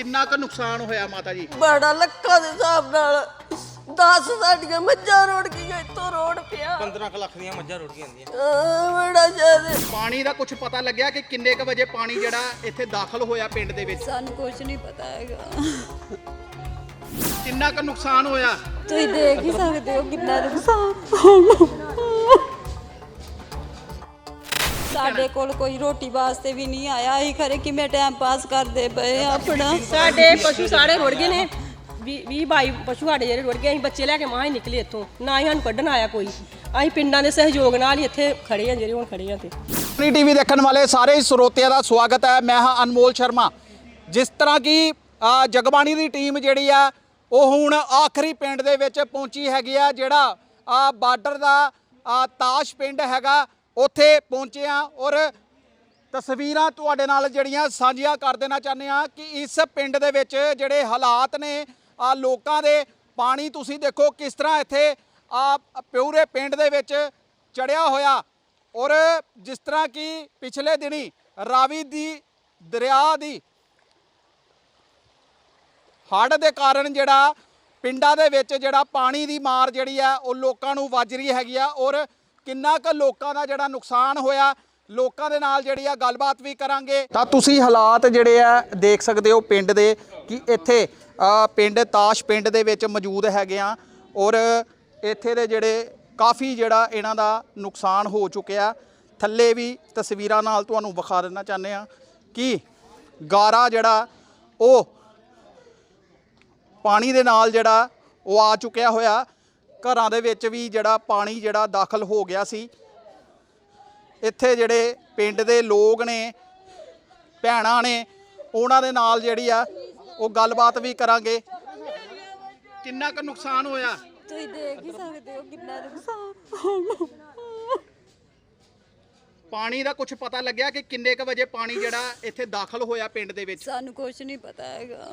ਕਿੰਨਾ ਕੁ ਨੁਕਸਾਨ ਹੋਇਆ ਮਾਤਾ ਜੀ? ਬੜਾ ਲੱਖਾਂ ਦੇ ਹਿਸਾਬ ਨਾਲ। 10 ਸਾਡੀਆਂ ਮੱਝਾਂ ਰੋੜ ਗਈਆਂ ਇੱਥੋਂ ਰੋੜ ਪਿਆ। 15 ਲੱਖ ਦੀਆਂ ਮੱਝਾਂ ਰੁੜ ਗਈਆਂ ਹੁੰਦੀਆਂ। ਆਹ, ਬੜਾ ਜ਼ਿਆਦਾ। ਪਾਣੀ ਦਾ ਕੁਝ ਪਤਾ ਲੱਗਿਆ ਕਿ ਕਿੰਨੇ ਕ ਵਜੇ ਪਾਣੀ ਜਿਹੜਾ ਇੱਥੇ ਦਾਖਲ ਹੋਇਆ ਪਿੰਡ ਦੇ ਵਿੱਚ? ਸਾਨੂੰ ਕੁਝ ਨਹੀਂ ਪਤਾ ਹੈਗਾ। ਕਿੰਨਾ ਕੁ ਨੁਕਸਾਨ ਹੋਇਆ? ਤੁਸੀਂ ਦੇਖ ਹੀ ਸਕਦੇ ਹੋ ਕਿੰਨਾ ਨੁਕਸਾਨ। ਸਾਡੇ ਕੋਲ ਕੋਈ ਰੋਟੀ ਵਾਸਤੇ ਵੀ ਨਹੀਂ ਆਇਆ। ਅਸੀਂ ਖਰੇ ਕਿਵੇਂ ਟਾਈਮ ਪਾਸ ਕਰਦੇ ਪਏ ਆ ਆਪਣਾ? ਸਾਡੇ ਪਸ਼ੂ ਸਾਰੇ ਰੁੜ ਗਏ ਨੇ। 20 22 ਪਸ਼ੂ ਸਾਡੇ ਜਿਹੜੇ ਰੁੜ ਗਏ ਅਸੀਂ ਬੱਚੇ ਲੈ ਕੇ ਮਾਂ ਹੀ ਨਿਕਲੇ ਇੱਥੋਂ। ਨਾ ਹੀ ਸਾਨੂੰ ਕੱਢਣ ਆਇਆ ਕੋਈ। ਅਸੀਂ ਪਿੰਡਾਂ ਦੇ ਸਹਿਯੋਗ ਨਾਲ ਹੀ ਇੱਥੇ ਖੜੇ ਆ ਜਿਹੜੇ ਹੁਣ ਖੜੇ ਆ ਤੇ। ਆਪਣੀ ਟੀਵੀ ਦੇਖਣ ਵਾਲੇ ਸਾਰੇ ਹੀ ਸਰੋਤਿਆਂ ਦਾ ਸਵਾਗਤ ਹੈ। ਮੈਂ ਹਾਂ ਅਨਮੋਲ ਸ਼ਰਮਾ। ਜਿਸ ਤਰ੍ਹਾਂ ਕਿ ਜਗਬਾਣੀ ਦੀ ਟੀਮ ਜਿਹੜੀ ਆ ਉਹ ਹੁਣ ਆਖਰੀ ਪਿੰਡ ਦੇ ਵਿੱਚ ਪਹੁੰਚੀ ਹੈਗੀ ਆ ਜਿਹੜਾ ਆ ਬਾਰਡਰ ਦਾ ਤਾਸ਼ ਪਿੰਡ ਹੈਗਾ। ਉੱਥੇ ਪਹੁੰਚੇ ਆ ਔਰ ਤਸਵੀਰਾਂ ਤੁਹਾਡੇ ਨਾਲ ਜਿਹੜੀਆਂ ਸਾਂਝੀਆਂ ਕਰ ਦੇਣਾ ਚਾਹੁੰਦੇ ਆ ਕਿ ਇਸ ਪਿੰਡ ਦੇ ਵਿੱਚ ਜਿਹੜੇ ਹਾਲਾਤ ਨੇ, ਆ ਲੋਕਾਂ ਦੇ ਪਾਣੀ ਤੁਸੀਂ ਦੇਖੋ ਕਿਸ ਤਰ੍ਹਾਂ ਇੱਥੇ ਆ ਪਿਉਰੇ ਪਿੰਡ ਦੇ ਵਿੱਚ ਚੜਿਆ ਹੋਇਆ ਔਰ ਜਿਸ ਤਰ੍ਹਾਂ ਕਿ ਪਿਛਲੇ ਦਿਨੀ ਰਾਵੀ ਦੀ ਦਰਿਆ ਦੀ ਹੜ੍ਹ ਦੇ ਕਾਰਨ ਜਿਹੜਾ ਪਿੰਡਾਂ ਦੇ ਵਿੱਚ ਜਿਹੜਾ ਪਾਣੀ ਦੀ ਮਾਰ ਜਿਹੜੀ ਆ ਉਹ ਲੋਕਾਂ ਨੂੰ ਵੱਜ ਰਹੀ ਹੈਗੀ ਆ ਔਰ ਕਿੰਨਾ ਕੁ ਲੋਕਾਂ ਦਾ ਜਿਹੜਾ ਨੁਕਸਾਨ ਹੋਇਆ, ਲੋਕਾਂ ਦੇ ਨਾਲ ਜਿਹੜੀ ਆ ਗੱਲਬਾਤ ਵੀ ਕਰਾਂਗੇ। ਤਾਂ ਤੁਸੀਂ ਹਾਲਾਤ ਜਿਹੜੇ ਆ ਦੇਖ ਸਕਦੇ ਹੋ ਪਿੰਡ ਦੇ, ਕਿ ਇੱਥੇ ਪਿੰਡ ਤਾਸ਼ ਪਿੰਡ ਦੇ ਵਿੱਚ ਮੌਜੂਦ ਹੈਗੇ ਆ, ਔਰ ਇੱਥੇ ਦੇ ਜਿਹੜੇ ਕਾਫੀ ਜਿਹੜਾ ਇਹਨਾਂ ਦਾ ਨੁਕਸਾਨ ਹੋ ਚੁੱਕਿਆ। ਥੱਲੇ ਵੀ ਤਸਵੀਰਾਂ ਨਾਲ ਤੁਹਾਨੂੰ ਵਿਖਾ ਦੇਣਾ ਚਾਹੁੰਦੇ ਆ ਕਿ ਗਾਰਾ ਜਿਹੜਾ, ਉਹ ਪਾਣੀ ਦੇ ਨਾਲ ਜਿਹੜਾ ਉਹ ਆ ਚੁੱਕਿਆ ਹੋਇਆ। ਘਰਾਂ ਦੇ ਵਿੱਚ ਵੀ ਜਿਹੜਾ ਪਾਣੀ ਜਿਹੜਾ ਦਾਖਲ ਹੋ ਗਿਆ ਸੀ। ਇੱਥੇ ਜਿਹੜੇ ਪਿੰਡ ਦੇ ਲੋਕ ਨੇ ਭੈਣਾਂ ਨੇ ਉਹਨਾਂ ਦੇ ਨਾਲ ਜਿਹੜੀ ਆ ਉਹ ਗੱਲਬਾਤ ਵੀ ਕਰਾਂਗੇ। ਕਿੰਨਾ ਕੁ ਨੁਕਸਾਨ ਹੋਇਆ? ਤੁਸੀਂ ਦੇਖ ਹੀ ਸਕਦੇ ਹੋ ਕਿੰਨਾ ਨੁਕਸਾਨ ਪਾਣੀ ਦਾ ਕੁਝ ਪਤਾ ਲੱਗਿਆ ਕਿ ਕਿੰਨੇ ਕ ਵਜੇ ਪਾਣੀ ਜਿਹੜਾ ਇੱਥੇ ਦਾਖਲ ਹੋਇਆ ਪਿੰਡ ਦੇ ਵਿੱਚ? ਸਾਨੂੰ ਕੁਝ ਨਹੀਂ ਪਤਾ ਹੈਗਾ।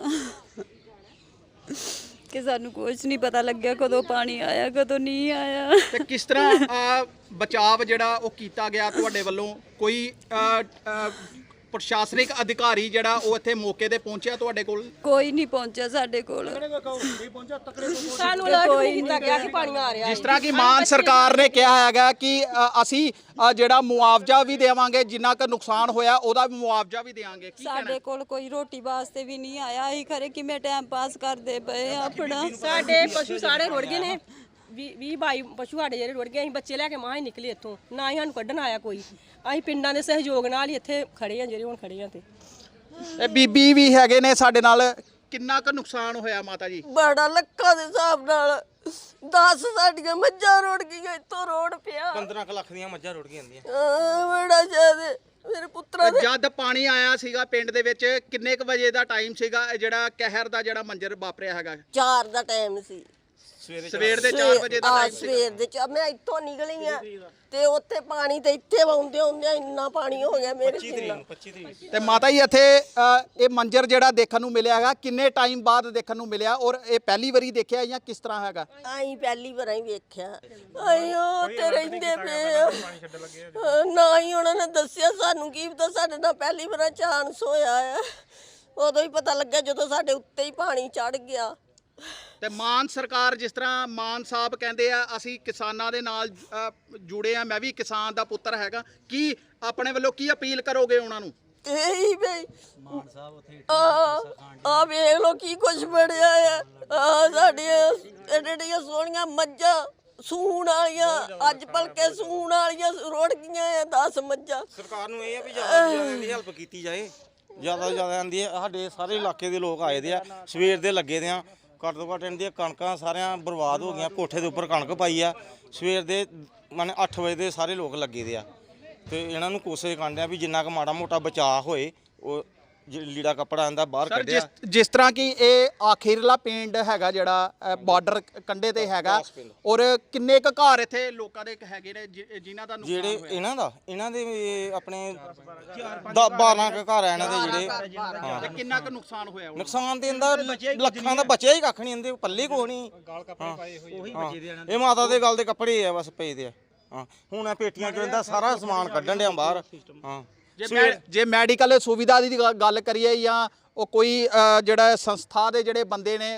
ਕਿ ਸਾਨੂੰ ਕੁਝ ਨਹੀਂ ਪਤਾ ਲੱਗਿਆ ਕਦੋਂ ਪਾਣੀ ਆਇਆ ਕਦੋਂ ਨਹੀਂ ਆਇਆ। ਤੇ ਕਿਸ ਤਰ੍ਹਾਂ ਅ, ਬਚਾਵ ਜਿਹੜਾ ਉਹ ਕੀਤਾ ਗਿਆ ਤੁਹਾਡੇ ਵੱਲੋਂ? ਕੋਈ ਅ, ਪ੍ਰਸ਼ਾਸਨਿਕ ਅਧਿਕਾਰੀ ਜਿਹੜਾ ਉਹ ਇੱਥੇ ਮੌਕੇ ਤੇ ਪਹੁੰਚਿਆ ਤੁਹਾਡੇ ਕੋਲ? ਕੋਈ ਨਹੀਂ ਪਹੁੰਚਿਆ ਸਾਡੇ ਕੋਲ। ਸਾਨੂੰ ਅਲਰਟ ਨਹੀਂ ਕੀਤਾ ਗਿਆ ਕਿ ਪਾਣੀ ਆ ਰਿਹਾ ਜਿਸ ਤਰ੍ਹਾਂ ਕਿ ਮਾਨ ਸਰਕਾਰ ਨੇ ਕਿਹਾ ਹੈਗਾ ਕਿ ਅ, ਅਸੀਂ ਅ, ਜਿਹੜਾ ਮੁਆਵਜ਼ਾ ਵੀ ਦੇਵਾਂਗੇ ਜਿੰਨਾ ਕੁ ਨੁਕਸਾਨ ਹੋਇਆ ਉਹਦਾ ਵੀ ਮੁਆਵਜ਼ਾ ਵੀ ਦੇਵਾਂਗੇ। ਕੀ ਕਹਿਣਾ? ਸਾਡੇ ਕੋਲ ਕੋਈ ਰੋਟੀ ਵਾਸਤੇ ਵੀ ਨਹੀਂ ਆਇਆ ਅਸੀਂ ਖਰੇ ਕਿਵੇਂ ਟਾਈਮ ਪਾਸ ਕਰਦੇ ਪਏ ਆ ਆਪਣਾ? ਸਾਡੇ ਪਸ਼ੂ ਸਾਰੇ ਰੁੜ ਗਏ ਨੇ। 20 22 ਪਸ਼ੂ ਸਾਡੇ ਜਿਹੜੇ ਰੁੜ ਗਏ ਅਸੀਂ ਬੱਚੇ ਲੈ ਕੇ ਮਾਂ ਹੀ ਨਿਕਲੇ ਇੱਥੋਂ। ਨਾ ਹੀ ਸਾਨੂੰ ਕੱਢਣ ਆਇਆ ਕੋਈ। ਅਸੀਂ ਪਿੰਡਾਂ ਦੇ ਸਹਿਯੋਗ ਨਾਲ ਹੀ ਇੱਥੇ ਖੜੇ ਆ ਜਿਹੜੇ ਹੁਣ ਖੜੇ ਆ ਤੇ। ਇਹ ਬੀਬੀ ਵੀ ਹੈਗੇ ਨੇ ਸਾਡੇ ਨਾਲ। ਕਿੰਨਾ ਕੁ ਨੁਕਸਾਨ ਹੋਇਆ ਮਾਤਾ ਜੀ? ਬੜਾ ਲੱਖਾਂ ਦੇ ਹਿਸਾਬ ਨਾਲ। 10 ਸਾਡੀਆਂ ਮੱਝਾਂ ਰੋੜ ਗਈਆਂ ਇੱਥੋਂ ਰੋੜ ਪਿਆ। 15 ਲੱਖ ਦੀਆਂ ਮੱਝਾਂ ਰੁੜ ਗਈਆਂ ਹੁੰਦੀਆਂ ਆਹ, ਬੜਾ ਜ਼ਿਆਦਾ। ਮੇਰੇ ਪੁੱਤਰਾਂ ਦੇ ਜਦ ਪਾਣੀ ਆਇਆ ਸੀਗਾ ਪਿੰਡ ਦੇ ਵਿੱਚ ਕਿੰਨੇ ਕ ਵਜੇ ਦਾ ਟਾਈਮ ਸੀਗਾ? ਇਹ ਜਿਹੜਾ ਕਹਿਰ ਦਾ ਜਿਹੜਾ ਮੰਜ਼ਰ ਵਾਪਰਿਆ ਹੈਗਾ? 4 ਦਾ ਟਾਈਮ ਸੀ। ਸਵੇਰੇ ਦੇ 4 ਵਜੇ ਦਾ ਟਾਈਮ ਸਵੇਰ ਦੇ ਚਾ ਮੈਂ ਇੱਥੋਂ ਨਿਕਲੀ ਆ ਤੇ ਉੱਥੇ ਪਾਣੀ ਤੇ ਇੱਥੇ ਆਉਂਦੇ ਆਉਂਦੇ ਇੰਨਾ ਪਾਣੀ ਹੋ ਗਿਆ ਮੇਰੇ 25 ਤਰੀਕ ਕਿੰਨਾ ਨੂੰ 25 ਤਰੀਕ। ਤੇ ਮਾਤਾ ਜੀ ਇੱਥੇ ਅ, ਇਹ ਮੰਜ਼ਰ ਜਿਹੜਾ ਦੇਖਣ ਨੂੰ ਮਿਲਿਆ ਹੈਗਾ ਕਿੰਨੇ ਟਾਈਮ ਬਾਅਦ ਦੇਖਣ ਨੂੰ ਮਿਲਿਆ ਔਰ ਇਹ ਪਹਿਲੀ ਵਾਰੀ ਦੇਖਿਆ ਜਾਂ ਕਿਸ ਤਰ੍ਹਾਂ ਹੈਗਾ? ਆਈ ਪਹਿਲੀ ਵਾਰ ਹੀ ਵੇਖਿਆ। ਆਇਓ ਤੇ ਰਹਿੰਦੇ ਪਏ ਆ। ਹਾਂ, ਨਾ ਹੀ ਉਹਨਾਂ ਨੇ ਦੱਸਿਆ ਸਾਨੂੰ ਕੀ ਪਤਾ ਸਾਡੇ ਨਾਲ ਪਹਿਲੀ ਵਾਰ ਚਾਂਸ ਹੋਇਆ ਆ। ਉਦੋਂ ਹੀ ਪਤਾ ਲੱਗਾ ਜਦੋਂ ਸਾਡੇ ਉੱਤੇ ਹੀ ਪਾਣੀ ਚੜ ਗਿਆ। ਤੇ ਮਾਨ ਸਰਕਾਰ ਜਿਸ ਤਰ੍ਹਾਂ ਮਾਨ ਸਾਹਿਬ ਕਹਿੰਦੇ ਆ ਅਸੀਂ ਕਿਸਾਨਾਂ ਦੇ ਨਾਲ ਜੁੜੇ ਆ ਮੈਂ ਵੀ ਕਿਸਾਨ ਦਾ ਪੁੱਤਰ ਹੈਗਾ ਕੀ ਆਪਣੇ ਵੱਲੋਂ ਕੀ ਅਪੀਲ ਕਰੋਗੇ ਉਹਨਾਂ ਨੂੰ? ਇਹੀ ਬਈ ਮਾਨ ਸਾਹਿਬ ਉਥੇ ਆ ਆ ਵੇਖ ਲੋ ਕੀ ਕੁਝ ਬਣਿਆ ਆ। ਆ ਸਾਡੀਆਂ ਐਡੀਆਂ ਸੋਹਣੀਆਂ ਮੱਝਾਂ ਸੂਣ ਵਾਲੀਆਂ ਅੱਜ ਭਲਕੇ ਸੂਣ ਵਾਲੀਆਂ ਰੋੜ ਗਈਆਂ ਆ 10 ਮੱਝਾਂ। ਸਰਕਾਰ ਨੂੰ ਇਹ ਆ ਵੀ ਜ਼ਿਆਦਾ ਦੀ ਹੈਲਪ ਕੀਤੀ ਜਾਏ। ਜ਼ਿਆਦਾ ਜ਼ਿਆਦਾ ਆਂਦੀ ਹੈ ਸਾਡੇ ਸਾਰੇ ਇਲਾਕੇ ਦੇ ਲੋਕ ਆਏ ਦੇ ਆ ਸਵੇਰ ਦੇ ਲੱਗੇ ਦੇ ਆ ਘੱਟ ਤੋਂ ਘੱਟ ਇਹਨਾਂ ਦੀਆਂ ਕਣਕਾਂ ਸਾਰਿਆਂ ਬਰਬਾਦ ਹੋ ਗਈਆਂ, ਕੋਠੇ ਦੇ ਉੱਪਰ ਕਣਕ ਪਾਈ ਆ। ਸਵੇਰ ਦੇ ਮਾਨੇ 8 ਵਜੇ ਦੇ ਸਾਰੇ ਲੋਕ ਲੱਗੇ ਦੇ ਆ। ਤੇ ਇਹਨਾਂ ਨੂੰ ਕੋਸ਼ਿਸ਼ ਕਰਦੇ ਆ ਵੀ ਜਿੰਨਾ ਕੁ ਮਾੜਾ ਮੋਟਾ ਬਚਾਅ ਹੋਏ, ਉਹ ਜ- ਲੀੜਾ ਕੱਪੜਾ ਆਂਦਾ ਬਾਹਰ ਸਰ ਕੱਢਿਆ। ਜਿਸ ਜਿਸ ਤਰ੍ਹਾਂ ਕਿ ਇਹ ਆਖਿਰਲਾ ਪਿੰਡ ਹੈਗਾ ਜਿਹੜਾ ਬਾਰਡਰ ਕੰਢੇ ਤੇ ਹੈਗਾ। ਔਰ ਕਿੰਨੇ ਕੁ ਘਰ ਇੱਥੇ ਲੋਕਾਂ ਦੇ ਹੈਗੇ ਨੇ ਜਿ- ਜਿਨ੍ਹਾਂ ਦਾ ਨੁਕਸਾਨ ਜਿਹੜੇ ਹੋਇਆ? ਇਹਨਾਂ ਦਾ ਇਹਨਾਂ ਦੇ ਵੀ ਆਪਣੇ 12 ਕੁ ਘਰ ਆ ਇਹਨਾਂ ਦੇ ਜਿਹੜੇ। ਹਾਂ। ਤੇ ਕਿੰਨਾ ਕੁ ਨੁਕਸਾਨ ਹੋਇਆ ਉਹਨਾਂ ਨੁਕਸਾਨ ਤੇ ਇਹਦਾ ਲੱਖਾਂ ਦਾ ਬਚਿਆ ਹੀ ਕੱਖ ਨਹੀਂ ਇਹਦੇ ਪੱਲੇ ਕੋ ਨਹੀਂ। ਗਾਲ ਕੱਪੜੇ ਪਾਏ ਹੋਏ ਉਹੀ ਬਚੇ ਦੇ ਇਹ ਮਾਤਾ ਦੇ ਗਲ ਦੇ ਕੱਪੜੇ ਆ ਬਸ ਪਏ ਦੇ ਆ। ਹਾਂ। ਹੁਣ ਇਹ ਪੇਟੀਆਂ ਚੋਂ ਇਹਦਾ ਸਾਰਾ ਸਮਾਨ ਕੱਢਣ ਡਿਆ ਬਾਹਰ। ਹਾਂ। ਜੇ ਸਵੇਰ ਮੈਂ ਜੇ ਮੈਡੀਕਲ ਸੁਵਿਧਾ ਦੀ ਗੱਲ ਕਰੀਏ ਜਾਂ ਉਹ ਕੋਈ ਜਿਹੜਾ ਸੰਸਥਾ ਦੇ ਜਿਹੜੇ ਬੰਦੇ ਨੇ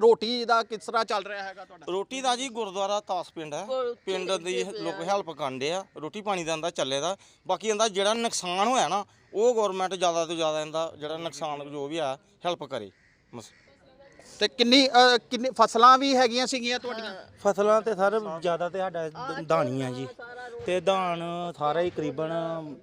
ਰੋਟੀ ਦਾ ਕਿਸ ਤਰ੍ਹਾਂ ਚੱਲ ਰਿਹਾ ਹੈਗਾ ਤੁਹਾਡਾ? ਰੋਟੀ ਦਾ ਜੀ ਗੁਰਦੁਆਰਾ ਤਾਸ ਪਿੰਡ ਹੈ। ਪਿੰਡ ਦੀ ਲੋਕ ਹੈਲਪ ਕਰਦੇ ਆ। ਰੋਟੀ ਪਾਣੀ ਦਾ ਇਹਦਾ ਚੱਲੇ ਦਾ। ਬਾਕੀ ਇਹਦਾ ਜਿਹੜਾ ਨੁਕਸਾਨ ਹੋਇਆ ਨਾ ਉਹ ਗਵਰਨਮੈਂਟ ਜ਼ਿਆਦਾ ਤੋਂ ਜ਼ਿਆਦਾ ਇਹਦਾ ਜਿਹੜਾ ਨੁਕਸਾਨ ਜੋ ਵੀ ਆ ਹੈਲਪ ਕਰੇ। ਬਸ। ਤੇ ਕਿੰਨੀ ਅ, ਕਿੰਨੀ ਫਸਲਾਂ ਵੀ ਹੈਗੀਆਂ ਸੀਗੀਆਂ ਤੁਹਾਡੀਆਂ? ਫਸਲਾਂ ਤੇ ਸਰ ਜ਼ਿਆਦਾ ਤੇ ਸਾਡਾ ਦ- ਧਾਨ ਆ ਜੀ। ਤੇ ਧਾਨ ਸਾਰਾ ਹੀ ਕਰੀਬਨ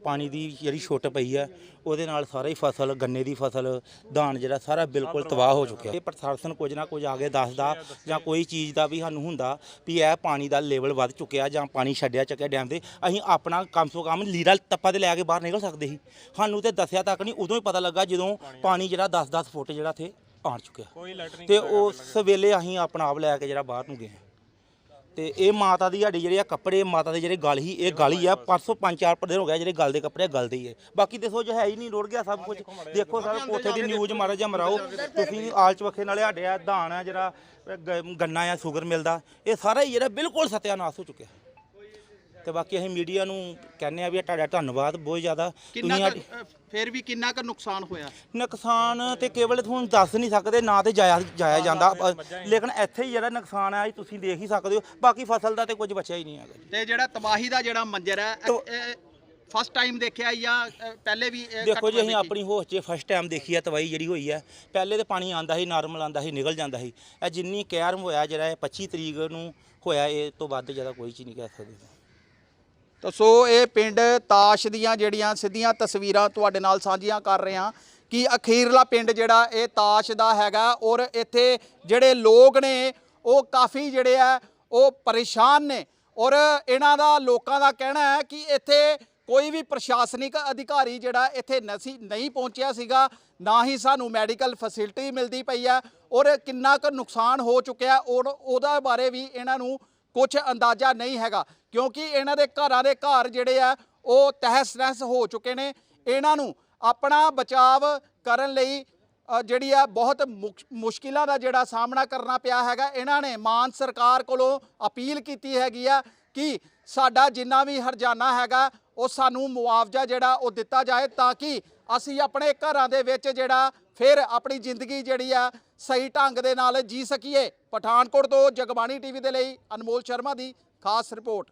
ਪਾਣੀ ਦੀ ਜਿਹੜੀ ਛੁੱਟ ਪਈ ਆ ਉਹਦੇ ਨਾਲ ਸਾਰਾ ਹੀ ਫਸਲ ਗੰਨੇ ਦੀ ਫਸਲ ਦਾਨ ਜਿਹੜਾ ਸਾਰਾ ਬਿਲਕੁਲ ਤਬਾਹ ਹੋ ਚੁੱਕਿਆ। ਇਹ ਪ੍ਰਸ਼ਾਸਨ ਕੁਝ ਨਾ ਕੁਝ ਆ ਕੇ ਦੱਸਦਾ ਜਾਂ ਕੋਈ ਚੀਜ਼ ਦਾ ਵੀ ਸਾਨੂੰ ਹੁੰਦਾ ਵੀ ਇਹ ਪਾਣੀ ਦਾ ਲੈਵਲ ਵੱਧ ਚੁੱਕਿਆ ਜਾਂ ਪਾਣੀ ਛੱਡਿਆ ਚੱਕਿਆ ਡੈਮ ਤੇ ਅਸੀਂ ਆਪਣਾ ਕਮ ਸੋ ਕਮ ਲੀਰਾ ਟੱਪਾ ਤੇ ਲੈ ਕੇ ਬਾਹਰ ਨਿਕਲ ਸਕਦੇ ਸੀ। ਸਾਨੂੰ ਤੇ ਦੱਸਿਆ ਤੱਕ ਨਹੀਂ ਉਦੋਂ ਹੀ ਪਤਾ ਲੱਗਾ ਜਦੋਂ ਪਾਣੀ ਜਿਹੜਾ 10-10 ਫੁੱਟ ਜਿਹੜਾ ਇੱਥੇ ਆਣ ਚੁੱਕਿਆ। ਤੇ ਉਸ ਵੇਲੇ ਅਸੀਂ ਆਪਣਾ ਆਪ ਲੈ ਕੇ ਜਿਹੜਾ ਬਾਹਰ ਨੂੰ ਗਏ ਤੇ ਇਹ ਮਾਤਾ ਦੀ ਸਾਡੀ ਜਿਹੜੇ ਆ ਕੱਪੜੇ ਮਾਤਾ ਦੇ ਜਿਹੜੇ ਗਲ ਹੀ ਇਹ ਗਲ ਹੀ ਆ। ਪਰਸੋਂ ਪੰਜ ਚਾਰ ਦਿਨ ਹੋ ਗਿਆ ਜਿਹੜੇ ਗਲ ਦੇ ਕੱਪੜੇ ਗਲਦੇ ਹੀ ਹੈ ਬਾਕੀ ਦੇਖੋ ਜੋ ਹੈ ਹੀ ਨਹੀਂ ਰੁੜ ਗਿਆ ਸਭ ਕੁਝ ਦੇਖੋ ਸਰ ਕੋਠੇ ਦੀ ਨਿਊਜ਼ ਮਾਰਾ ਜਾਂ ਮਰਾਓ। ਤੁਸੀਂ ਆਲ ਚਵਖੇ ਨਾਲੇ ਸਾਡੇ ਆ ਧਾਨ ਆ ਜਿਹੜਾ ਗੰਨਾ ਆ ਸ਼ੂਗਰ ਮਿਲਦਾ। ਇਹ ਸਾਰਾ ਹੀ ਜਿਹੜਾ ਬਿਲਕੁਲ ਸਤਿਆਨਾਸ਼ ਹੋ ਚੁੱਕਿਆ। ਤੇ ਬਾਕੀ ਅਸੀਂ ਮੀਡੀਆ ਨੂੰ ਕਹਿੰਦੇ ਆ ਵੀ ਤੁਹਾਡਾ ਧੰਨਵਾਦ ਬਹੁਤ ਜ਼ਿਆਦਾ। ਕਿੰਨਾ ਕੁ, ਸਾਡੀ- ਅ, ਫਿਰ ਵੀ ਕਿੰਨਾ ਕੁ ਨੁਕਸਾਨ ਹੋਇਆ? ਨੁਕਸਾਨ ਤੇ ਕੇਵਲ ਤੁਹਾਨੂੰ ਦੱਸ ਨਹੀਂ ਸਕਦੇ ਨਾ ਤੇ ਜਾਇਆ ਜਾਇਆ ਜਾਂਦਾ। ਅ, ਲੇਕਿਨ ਇੱਥੇ ਹੀ ਜਿਹੜਾ ਨੁਕਸਾਨ ਆ ਇਹ ਤੁਸੀਂ ਦੇਖ ਹੀ ਸਕਦੇ ਹੋ। ਬਾਕੀ ਫਸਲ ਦਾ ਤੇ ਕੁਝ ਬਚਿਆ ਹੀ ਨਹੀਂ ਹੈਗਾ ਜੀ। ਤੇ ਜਿਹੜਾ ਤਬਾਹੀ ਦਾ ਜਿਹੜਾ ਮੰਜ਼ਰ ਹੈ ਫਸਟ ਟਾਈਮ ਦੇਖਿਆ ਜਾਂ ਅ, ਪਹਿਲੇ ਵੀ ਇਹ ਦੇਖੋ ਜੀ ਘਟਨਾ ਅਸੀਂ ਦੇਖੀ? ਆਪਣੀ ਹੋਸ਼ 'ਚ ਫਸਟ ਟਾਈਮ ਦੇਖੀ ਆ ਤਬਾਈ ਜਿਹੜੀ ਹੋਈ ਹੈ ਪਹਿਲੇ ਤੇ ਪਾਣੀ ਆਂਦਾ ਸੀ ਨਾਰਮਲ ਆਂਦਾ ਸੀ ਨਿਕਲ ਜਾਂਦਾ ਸੀ। ਇਹ ਜਿੰਨੀ ਕਹਿਰ ਹੋਇਆ ਜਿਹੜਾ ਇਹ 25 ਤਰੀਕ ਨੂੰ ਹੋਇਆ ਇਹ ਤੋਂ ਵੱਧ ਜ਼ਿਆਦਾ ਕੋਈ ਚੀਜ਼ ਨਹੀਂ ਕਹਿ ਸਕਦੇ। ਤਾਂ ਸੋ ਇਹ ਪਿੰਡ ਤਾਸ਼ ਦੀਆਂ ਜਿਹੜੀਆਂ ਸਿੱਧੀਆਂ ਤਸਵੀਰਾਂ ਤੁਹਾਡੇ ਨਾਲ ਸਾਂਝੀਆਂ ਕਰ ਰਹੇ ਹਾਂ ਕਿ ਅਖੀਰਲਾ ਪਿੰਡ ਜਿਹੜਾ ਇਹ ਤਾਸ਼ ਦਾ ਹੈਗਾ ਔਰ ਇੱਥੇ ਜਿਹੜੇ ਲੋਕ ਨੇ, ਉਹ ਕਾਫੀ ਜਿਹੜੇ ਆ, ਉਹ ਪਰੇਸ਼ਾਨ ਨੇ ਔਰ ਇਹਨਾਂ ਦਾ ਲੋਕਾਂ ਦਾ ਕਹਿਣਾ ਹੈ ਕਿ ਇੱਥੇ ਕੋਈ ਵੀ ਪ੍ਰਸ਼ਾਸਨਿਕ ਅਧਿਕਾਰੀ ਜਿਹੜਾ ਇੱਥੇ ਨਸੀ, ਨਹੀਂ ਪਹੁੰਚਿਆ ਸੀਗਾ, ਨਾ ਹੀ ਸਾਨੂੰ ਮੈਡੀਕਲ ਫੈਸਿਲਿਟੀ ਮਿਲਦੀ ਪਈ ਹੈ ਔਰ ਕਿੰਨਾ ਕੁ ਨੁਕਸਾਨ ਹੋ ਚੁੱਕਿਆ ਔਰ ਉਹਦਾ ਬਾਰੇ ਵੀ ਇਹਨਾਂ ਨੂੰ ਕੁਝ ਅੰਦਾਜ਼ਾ ਨਹੀਂ ਹੈਗਾ, ਕਿਉਂਕਿ ਇਹਨਾਂ ਦੇ ਘਰਾਂ ਦੇ ਘਰ ਜਿਹੜੇ ਆ, ਉਹ ਤਹਿਸ ਨਹਿਸ ਹੋ ਚੁੱਕੇ ਨੇ। ਇਹਨਾਂ ਨੂੰ ਆਪਣਾ ਬਚਾਵ ਕਰਨ ਲਈ ਜਿਹੜੀ ਆ, ਬਹੁਤ ਮੁਕ- ਮੁਸ਼ਕਿਲਾਂ ਦਾ ਜਿਹੜਾ ਸਾਹਮਣਾ ਕਰਨਾ ਪਿਆ ਹੈਗਾ। ਇਹਨਾਂ ਨੇ ਮਾਨ ਸਰਕਾਰ ਕੋਲੋਂ ਅਪੀਲ ਕੀਤੀ ਹੈਗੀ ਆ ਕਿ ਸਾਡਾ ਜਿੰਨਾ ਵੀ ਹਰਜਾਨਾ ਹੈਗਾ, ਉਹ ਸਾਨੂੰ ਮੁਆਵਜ਼ਾ ਜਿਹੜਾ, ਉਹ ਦਿੱਤਾ ਜਾਏ ਤਾਂ ਕਿ ਅਸੀਂ ਆਪਣੇ ਘਰਾਂ ਦੇ ਵਿੱਚ ਜਿਹੜਾ ਫਿਰ ਆਪਣੀ ਜ਼ਿੰਦਗੀ ਜਿਹੜੀ ਆ ਸਹੀ ਢੰਗ ਦੇ ਨਾਲ ਜੀ ਸਕੀਏ। ਪਠਾਨਕੋਟ ਤੋਂ ਜਗਬਾਣੀ ਟੀਵੀ ਦੇ ਲਈ ਅਨਮੋਲ ਸ਼ਰਮਾ ਦੀ ਖਾਸ ਰਿਪੋਰਟ।